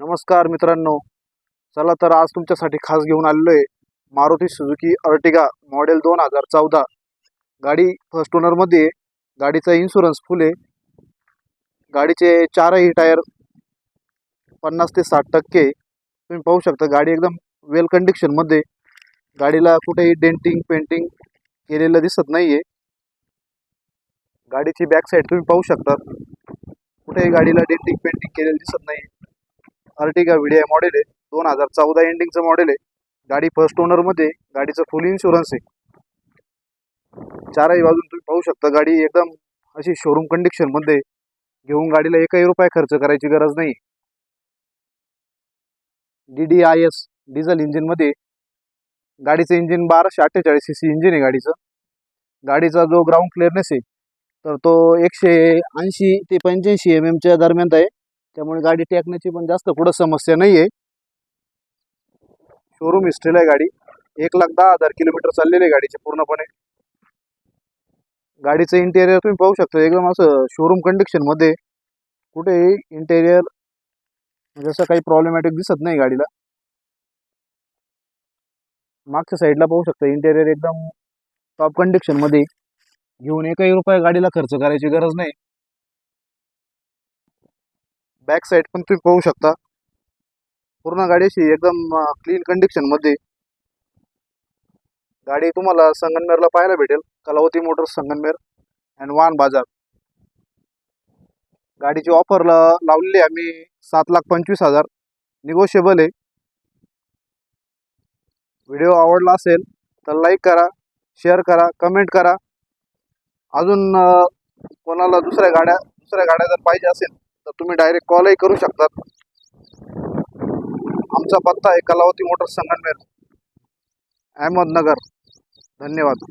नमस्कार मित्रांनो. चला तर आज तुमच्यासाठी खास घेऊन आलेलो आहे मारुती सुझुकी अर्टिगा मॉडेल दोन हजार चौदा. गाडी फर्स्ट ओनरमध्ये आहे. गाडीचा इन्शुरन्स फुल आहे. गाडीचे चारही टायर पन्नास ते साठ टक्के तुम्ही पाहू शकता गाडी एकदम वेल कंडिशनमध्ये गाडीला कुठेही डेंटिंग पेंटिंग केलेलं दिसत नाही आहे गाडीची बॅक साईड तुम्ही पाहू शकता. कुठेही गाडीला डेंटिंग पेंटिंग केलेलं दिसत नाही अर्टिगा व्हिडिओ मॉडेल आहे. दोन हजार चौदा एंडिंगचं मॉडेल आहे. गाडी फर्स्ट ओनरमध्ये गाडीचं फुल इन्शुरन्स आहे. चारही बाजून तुम्ही पाहू शकता गाडी एकदम अशी शोरूम कंडिशनमध्ये घेऊन गाडीला एकही रुपया खर्च करायची गरज नाही. D D I S diesel इंजिनमध्ये गाडीचं इंजिन बाराशे अठ्ठेचाळीस सी सी इंजिन आहे गाडीचं. गाडीचा जो ग्राउंड क्लिअरनेस आहे तर तो एकशे ऐंशी ते पंच्याऐंशी एम एमच्या दरम्यान आहे. त्यामुळे गाडी टेकण्याची पण जास्त पुढं समस्या नाही आहे शोरूम हिस्ट्रीला आहे गाडी. एक लाख दहा हजार किलोमीटर चाललेली आहे गाडीचे पूर्णपणे. गाडीचं इंटेरियर तुम्ही पाहू शकता एकदम असं शोरूम कंडिशनमध्ये कुठेही इंटेरियर म्हणजे असं काही प्रॉब्लेमॅटिक दिसत नाही गाडीला. मागच्या साईडला पाहू शकता इंटेरियर एकदम टॉप कंडिशनमध्ये घेऊन एकही रुपया गाडीला खर्च करायची गरज नाही. बॅक साईड पण तुम्ही पाहू शकता. पूर्ण गाडी अशी एकदम क्लीन कंडिशनमध्ये गाडी तुम्हाला संगनमेरला पाहायला भेटेल. कलावती मोटर्स संगनमेर अँड वाहन बाजार. गाडीची ऑफर लावलेली आहे आम्ही सात लाख पंचवीस हजार. निगोशिएबल आहे. व्हिडिओ आवडला असेल तर लाईक करा शेअर करा कमेंट करा. अजून कोणाला दुसऱ्या गाड्या दुसऱ्या गाड्या जर पाहिजे असेल तर तुम्ही डायरेक्ट कॉलही करू शकतात. आमचा पत्ता आहे कलावती मोटर्स संगनमेर अहमदनगर. धन्यवाद.